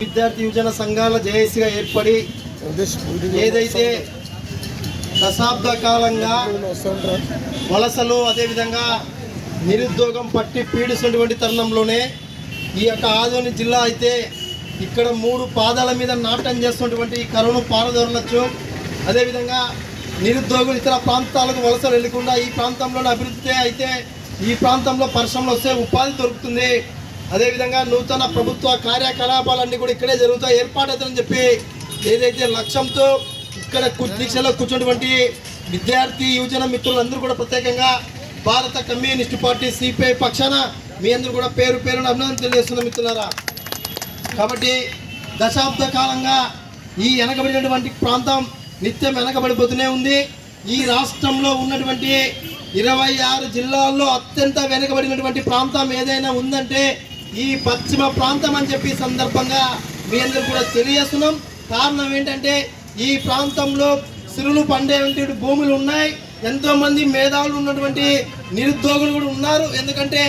విద్యార్థి యువజన సంఘాల జేఏసీగా ఏర్పడి ఏదైతే దశాబ్ద కాలంగా వలసలు అదేవిధంగా నిరుద్యోగం పట్టి పీడిస్తున్నటువంటి తరుణంలోనే ఈ యొక్క ఆదోని జిల్లా అయితే ఇక్కడ మూడు పాదాల మీద నాట్యం చేస్తున్నటువంటి ఈ కరోనా పారదోరలచ్చు అదేవిధంగా నిరుద్యోగులు ఇతర ప్రాంతాలకు వలసలు వెళ్ళకుండా ఈ ప్రాంతంలోనే అభివృద్ధి అయితే ఈ ప్రాంతంలో పరిశ్రమలు వస్తే ఉపాధి దొరుకుతుంది. అదేవిధంగా నూతన ప్రభుత్వ కార్యకలాపాలన్నీ కూడా ఇక్కడే జరుగుతాయి. ఏర్పాటవుతాయని చెప్పి ఏదైతే లక్ష్యంతో ఇక్కడ దీక్షలో కూర్చున్నటువంటి విద్యార్థి యువజన మిత్రులందరూ కూడా ప్రత్యేకంగా భారత కమ్యూనిస్ట్ పార్టీ సిపిఐ పక్షాన మీ అందరూ కూడా పేరు పేరున అభినందన తెలియజేస్తున్న మిత్రులారా. కాబట్టి దశాబ్ద కాలంగా ఈ వెనకబడినటువంటి ప్రాంతం నిత్యం వెనకబడిపోతూనే ఉంది. ఈ రాష్ట్రంలో ఉన్నటువంటి ఇరవై ఆరు జిల్లాల్లో అత్యంత వెనకబడినటువంటి ప్రాంతం ఏదైనా ఉందంటే ఈ పశ్చిమ ప్రాంతం అని చెప్పి సందర్భంగా మీ అందరు కూడా తెలియజేస్తున్నాం. కారణం ఏంటంటే ఈ ప్రాంతంలో సిరులు పండేటువంటి భూములు ఉన్నాయి. ఎంతో మంది మేధావులు ఉన్నటువంటి నిరుద్యోగులు కూడా ఉన్నారు. ఎందుకంటే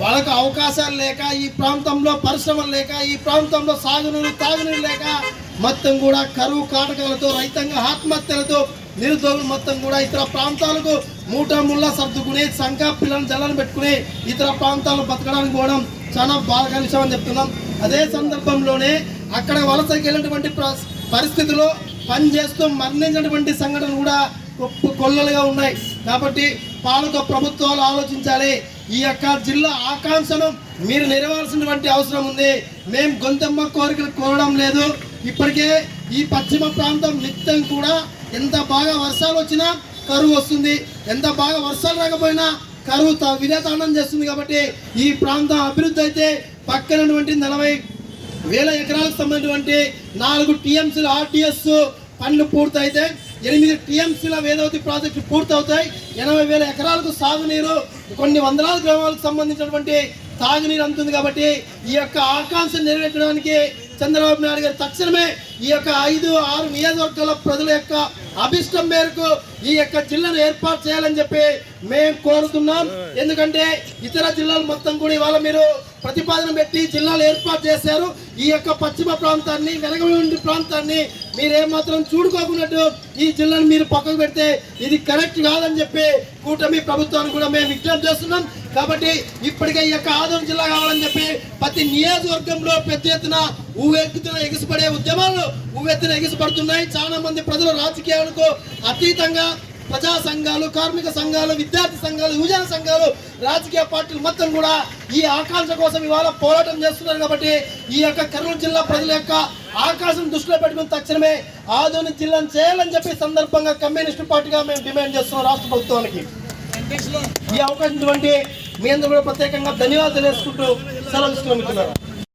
వాళ్ళకు అవకాశాలు లేక ఈ ప్రాంతంలో పరిశ్రమలు లేక ఈ ప్రాంతంలో సాగునీరు తాగునీరు లేక మొత్తం కూడా కరువు కాటకాలతో రైతాంగ ఆత్మహత్యలతో నిరుద్యోగులు మొత్తం కూడా ఇతర ప్రాంతాలకు మూట ముళ్ళ సర్దుకుని సంఖ పిల్లలను జల్లను పెట్టుకుని ఇతర ప్రాంతాలు బతకడానికి పోవడం చాలా బాగా కలిసామని చెప్తున్నాం. అదే సందర్భంలోనే అక్కడ వలసకి వెళ్ళినటువంటి పరిస్థితిలో పనిచేస్తూ మరణించినటువంటి సంఘటనలు కూడా కొల్లలుగా ఉన్నాయి. కాబట్టి పాలక ప్రభుత్వాలు ఆలోచించాలి. ఈ యొక్క జిల్లా ఆకాంక్షను మీరు నెరవేర్చినటువంటి అవసరం ఉంది. మేము గొంతెమ్మ కోరికలు కోరడం లేదు. ఇప్పటికే ఈ పశ్చిమ ప్రాంతం నిత్యం కూడా ఎంత బాగా వర్షాలు వచ్చినా కరువు వస్తుంది. ఎంత బాగా వర్షాలు రాకపోయినా కరువు త- విలేతాండం చేస్తుంది కాబట్టి ఈ ప్రాంతం అభివృద్ధి అయితే పక్కనటువంటి నలభై వేల ఎకరాలకు సంబంధించినటువంటి నాలుగు టీఎంసీల ఆర్టీఎస్ పనులు పూర్తయితే ఎనిమిది టీఎంసీల వేదవతి ప్రాజెక్టు పూర్తవుతాయి. ఎనభై వేల ఎకరాలకు సాగునీరు కొన్ని వందలాది గ్రామాలకు సంబంధించినటువంటి తాగునీరు అందుతుంది కాబట్టి ఈ యొక్క ఆకాంక్ష నెరవేర్చడానికి చంద్రబాబు నాయుడు గారు తక్షణమే ఈ యొక్క ఐదు ఆరు నియోజకవర్గాల ప్రజల యొక్క అభిష్టం మేరకు ఈ యొక్క జిల్లాను ఏర్పాటు చేయాలని చెప్పి మేము కోరుతున్నాం. ఎందుకంటే ఇతర జిల్లాలు మొత్తం కూడా ఇవాళ మీరు ప్రతిపాదన పెట్టి జిల్లాలు ఏర్పాటు చేశారు. ఈ యొక్క పశ్చిమ ప్రాంతాన్ని వెనకబడి ప్రాంతాన్ని మీరేమాత్రం చూడుకోకున్నట్టు ఈ జిల్లాను మీరు పక్కకు పెడితే ఇది కరెక్ట్ కాదని చెప్పి కూటమి ప్రభుత్వాన్ని కూడా మేము విజ్ఞప్తి చేస్తున్నాం. కాబట్టి ఇప్పటికే ఈ యొక్క ఆదరణ జిల్లా కావాలని చెప్పి ప్రతి నియోజకవర్గంలో పెద్ద ఎత్తున ఊవెత్తున ఎగిసిపడే ఉద్యమాలు ఊవెత్తున ఎగిసిపడుతున్నాయి. చాలా మంది ప్రజలు రాజకీయాలకు అతీతంగా ప్రజా సంఘాలు కార్మిక సంఘాలు విద్యార్థి సంఘాలు యువజన సంఘాలు రాజకీయ పార్టీలు మొత్తం కూడా ఈ ఆకాంక్ష కోసం ఇవాళ పోరాటం చేస్తున్నారు కాబట్టి ఈ యొక్క కర్నూలు జిల్లా ప్రజల యొక్క ఆకాశం దృష్టిలో పెట్టుకుని తక్షణమే ఆధునిక జిల్లాను చేయాలని చెప్పి సందర్భంగా కమ్యూనిస్టు పార్టీగా మేము డిమాండ్ చేస్తున్నాం రాష్ట్ర ప్రభుత్వానికి. ఈ అవకాశం ఇటువంటి మీ అందరూ కూడా ప్రత్యేకంగా ధన్యవాదాలు తెలుసుకుంటూ సెలవు ఇస్తున్నాం